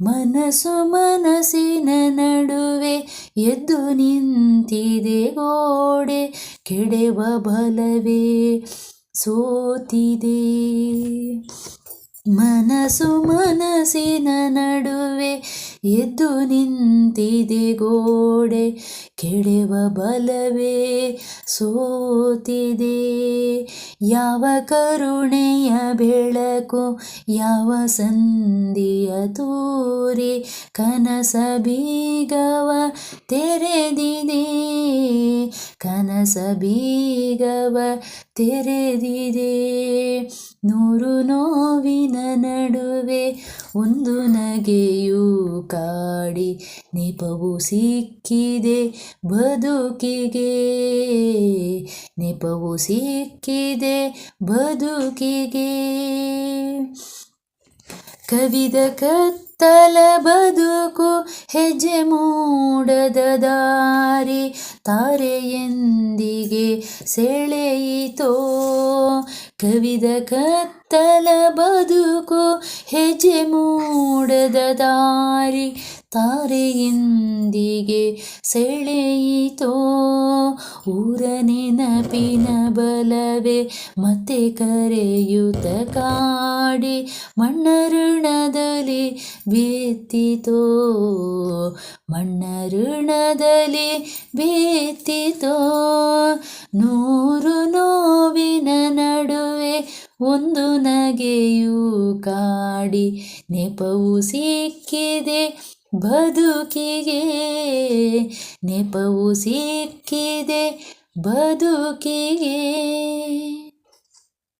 ಮನಸ್ಸು ಮನಸ್ಸಿನ ನಡುವೆ ಎದ್ದು ನಿಂತಿದೆ ಗೋಡೆ ಕೆಡೆವ ಬಲವೇ ಸೋತಿದೆ. ಮನಸ್ಸು ಮನಸ್ಸಿನ ನಡುವೆ ಎದ್ದು ನಿಂತಿದೆ ಗೋಡೆ, ಕೆಡೆವ ಬಲವೇ ಸೋತಿದೆ. ಯಾವ ಕರುಣೆಯ ಬೆಳಕು, ಯಾವ ಸಂಧಿಯ ತೂರಿ, ಕನಸ ಬೀಗವ ತೆರೆದಿದೆ. ಕನಸ ಬೀಗವ ತೆರೆದಿದೆ. ನೂರು ನೋವಿನ ನಡುವೆ ಒಂದು ನಗೆಯೂ ಕಾಡಿ ನೆಪವು ಸಿಕ್ಕಿದೆ ಬದುಕಿಗೆ. ನೆಪವು ಸಿಕ್ಕಿದೆ ಬದುಕಿಗೆ. ಕವಿದ ಕತ್ತಲ ಬದುಕು ಹೆಜ್ಜೆ ಮೂಡದ ದಾರಿ ತಾರೆಯೊಂದಿಗೆ ಸೆಳೆಯಿತೋ ಕವಿದ ಕತ್ತಲ ಬದುಕು ಹೆಜೆ ಮೂಡದ ದಾರಿ ತಾರೆಯೊಂದಿಗೆ ಸೆಳೆಯಿತೋ? ಊರ ನೆನಪಿನ ಬಲವೇ ಮತ್ತೆ ಕರೆಯುತ್ತ ಕಾಡಿ ಮಣ್ಣರುಣದಲ್ಲಿ ಬೇತಿತೋ? ಮಣ್ಣರುಣದಲ್ಲಿ ಬೇತಿತೋ? ನೂರು ಒಂದು ನಗೆಯು ಕಾಡಿ ನೆಪವು ಸಿಕ್ಕಿದೆ ಬದುಕಿಗೆ. ನೆಪವು ಸಿಕ್ಕಿದೆ ಬದುಕಿಗೆ.